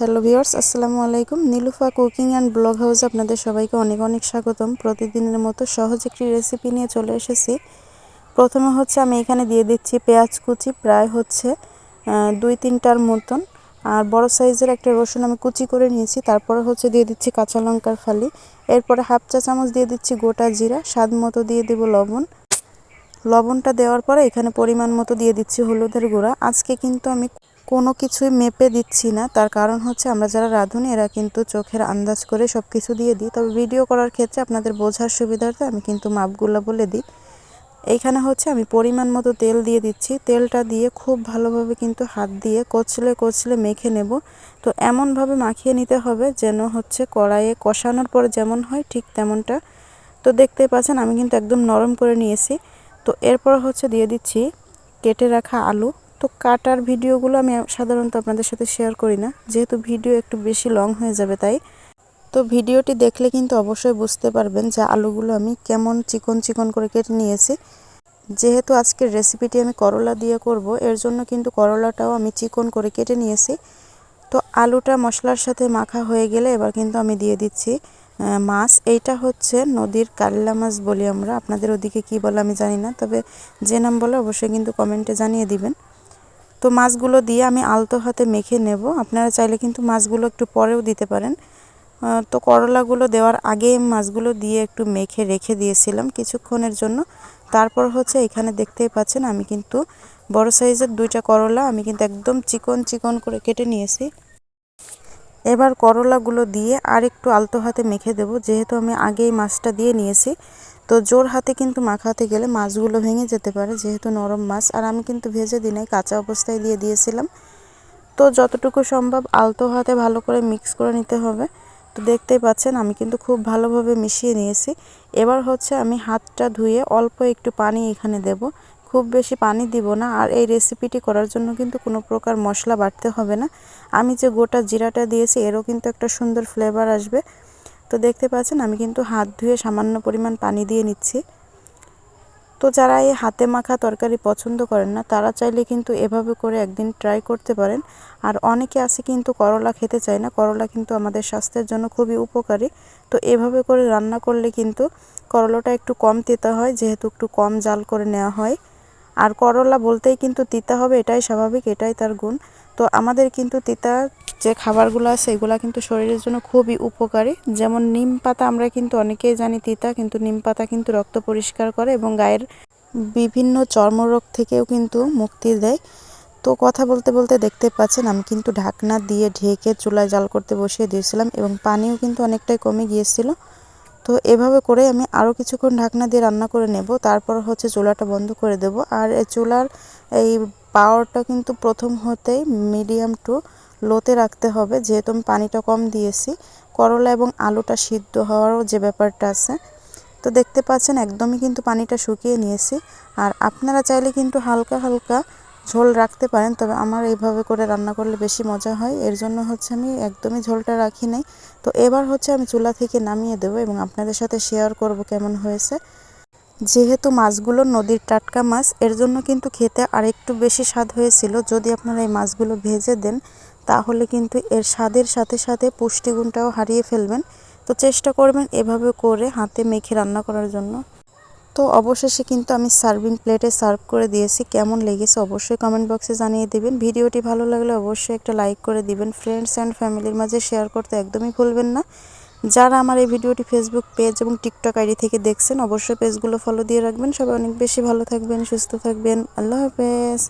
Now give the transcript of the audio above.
Hello viewers, আসসালামু আলাইকুম। Nilufa cooking and blog হাউসে আপনাদের সবাইকে অনেক অনেক স্বাগতম। প্রতিদিনের মতো সহজ একটি রেসিপি নিয়ে চলে এসেছি। প্রথমে হচ্ছে আমি এখানে দিয়ে দিচ্ছি পেঁয়াজ কুচি, প্রায় হচ্ছে দুই তিনটার মতন। আর বড় সাইজের একটা রসুন আমি কুচি করে নিয়েছি। তারপরে হচ্ছে দিয়ে দিচ্ছি কাঁচা লঙ্কার ফালি। এরপরে হাফ চা চামচ দিয়ে দিচ্ছি গোটা জিরা, স্বাদ মতো দিয়ে দেবো লবণ। লবণটা দেওয়ার পরে এখানে পরিমাণ মতো দিয়ে দিচ্ছি হলুদের গুঁড়া। আজকে কিন্তু আমি কোনো কিছুই মেপে দিচ্ছি না। তার কারণ হচ্ছে আমরা যারা রাঁধুনি, এরা কিন্তু চোখের আন্দাজ করে সব কিছু দিয়ে দিই। তবে ভিডিও করার ক্ষেত্রে আপনাদের বোঝার সুবিধার্থে আমি কিন্তু মাপগুলো বলে দিই। এইখানে হচ্ছে আমি পরিমাণ মতো তেল দিয়ে দিচ্ছি। তেলটা দিয়ে খুব ভালোভাবে কিন্তু হাত দিয়ে কচলে কচলে মেখে নেব। তো এমনভাবে মাখিয়ে নিতে হবে যেন হচ্ছে কড়াইয়ে কষানোর পর যেমন হয় ঠিক তেমনটা। তো দেখতে পাচ্ছেন আমি কিন্তু একদম নরম করে নিয়েছি। তো এরপর হচ্ছে দিয়ে দিচ্ছি কেটে রাখা আলু। তো কাটার ভিডিওগুলো আমি সাধারণত আপনাদের সাথে শেয়ার করি না। যেহেতু ভিডিও একটু বেশি লং হয়ে যাবে তাই। তো ভিডিওটি দেখলে কিন্তু অবশ্যই বুঝতে পারবেন যে আলুগুলো আমি কেমন চিকন চিকন করে কেটে নিয়েছি। যেহেতু আজকের রেসিপিটি আমি করলা দিয়ে করব, এর জন্য কিন্তু করলাটাও আমি চিকন করে কেটে নিয়েছি। তো আলুটা মশলার সাথে মাখা হয়ে গেলে এবার কিন্তু আমি দিয়ে দিচ্ছি মাছ। এইটা হচ্ছে নদীর কাল্লা মাছ বলি আমরা। আপনাদের ওদিকে কি বলে আমি জানি না, তবে যে নাম বলে অবশ্যই কিন্তু কমেন্টে জানিয়ে দিবেন। তো মাছগুলো দিয়ে আমি আলতো হাতে মেখে নেব। আপনারা চাইলে কিন্তু মাছগুলো একটু পরেও দিতে পারেন। তো করলাগুলো দেওয়ার আগে মাছগুলো দিয়ে একটু মেখে রেখে দিয়েছিলাম কিছুক্ষণের জন্য। তারপর হচ্ছে এখানে দেখতেই পাচ্ছেন আমি কিন্তু বড় সাইজের দুইটা করলা আমি কিন্তু একদম চিকন চিকন করে কেটে নিয়েছি। এবার করলাগুলো দিয়ে আর একটু আলতো হাতে মেখে দেব। যেহেতু আমি আগেই মাছটা দিয়ে নিয়েছি তো জোর হাতে কিন্তু মাখাতে গেলে মাছগুলো ভেঙে যেতে পারে, যেহেতু নরম মাছ। আর আমি কিন্তু ভেজে দিই নাই কাঁচা অবস্থায় দিয়ে দিয়েছিলাম। তো যতটুকু সম্ভব আলতো হাতে ভালো করে মিক্স করে নিতে হবে। তো দেখতেই পাচ্ছেন, আমি কিন্তু খুব ভালোভাবে মিশিয়ে নিয়েছি। এবার হচ্ছে আমি হাতটা ধুয়ে অল্প একটু পানি এখানে দেব। খুব বেশি পানি দিব না, আর এই রেসিপিটি করার জন্য কিন্তু কোনো প্রকার মশলা বাটতে হবে না। আমি যে গোটা জিরাটা দিয়েছি, এরও কিন্তু একটা সুন্দর ফ্লেভার আসবে। তো দেখতে পাচ্ছেন, আমি কিন্তু হাত ধুয়ে সামান্য পরিমাণ পানি দিয়ে নিচ্ছি। তো যারা এই হাতে মাখা তরকারি পছন্দ করেন না, তারা চাইলে কিন্তু এভাবে করে একদিন ট্রাই করতে পারেন। আর অনেকে আছে কিন্তু করলা খেতে চায় না, করলা কিন্তু আমাদের স্বাস্থ্যের জন্য খুবই উপকারী। তো এভাবে করে রান্না করলে কিন্তু করলাটা একটু কম তেতা হয়, যেহেতু একটু কম জাল করে নেওয়া হয়। আর করলা বলতেই কিন্তু তিতা হবে, এটাই স্বাভাবিক, এটাই তার গুণ। তো আমাদের কিন্তু তিতা যে খাবারগুলো আছে, এগুলো কিন্তু শরীরের জন্য খুবই উপকারী। যেমন নিম পাতা, আমরা কিন্তু অনেকেই জানি তিতা, কিন্তু নিম পাতা কিন্তু রক্ত পরিষ্কার করে এবং গায়ের বিভিন্ন চর্মরোগ থেকেও কিন্তু মুক্তি দেয়। তো কথা বলতে বলতে দেখতে পাচ্ছেন, আমি কিন্তু ঢাকনা দিয়ে ঢেকে চুলায় জাল করতে বসিয়ে দিয়েছিলাম এবং পানিও কিন্তু অনেকটাই কমে গিয়েছিল। তো এভাবে করে আমি আরও কিছুক্ষণ ঢাকনা দিয়ে রান্না করে নেব, তারপর হচ্ছে চুলাটা বন্ধ করে দেব। আর এই চুলার এই পাওয়ারটা কিন্তু প্রথম হতেই মিডিয়াম টু লোতে রাখতে হবে। যেহেতু আমি পানিটা কম দিয়েছি, করলা এবং আলুটা সিদ্ধ হওয়ারও যে ব্যাপারটা আছে, তো দেখতে পাচ্ছেন একদমই কিন্তু পানিটা শুকিয়ে নিয়েছি। আর আপনারা চাইলে কিন্তু হালকা হালকা ঝোল রাখতে পারেন, তবে আমার এইভাবে করে রান্না করলে বেশি মজা হয়। এর জন্য হচ্ছে আমি একদমই ঝোলটা রাখি নাই। তো এবার হচ্ছে আমি চুলা থেকে নামিয়ে দেবো এবং আপনাদের সাথে শেয়ার করব কেমন হয়েছে। যেহেতু মাছগুলো নদীর টাটকা মাছ, এর জন্য কিন্তু খেতে আরেকটু বেশি স্বাদ হয়েছিল। যদি আপনারা এই মাছগুলো ভেজে দেন তাহলে কিন্তু এর স্বাদের সাথে সাথে পুষ্টিগুণটাও হারিয়ে ফেলবেন। তো চেষ্টা করবেন এভাবে করে হাতে মেখে রান্না করার জন্য। তো অবশেষে কিন্তু আমি সার্ভিং প্লেটে সার্ভ করে দিয়েছি। কেমন লেগেছে অবশ্যই কমেন্ট বক্সে জানিয়ে দেবেন। ভিডিওটি ভালো লাগলে অবশ্যই একটা লাইক করে দিবেন। ফ্রেন্ডস অ্যান্ড ফ্যামিলির মাঝে শেয়ার করতে একদমই ভুলবেন না। যারা আমার এই ভিডিওটি ফেসবুক পেজ এবং টিকটক আইডি থেকে দেখছেন, অবশ্যই পেজগুলো ফলো দিয়ে রাখবেন। সবাই অনেক বেশি ভালো থাকবেন, সুস্থ থাকবেন। আল্লাহ হাফেজ।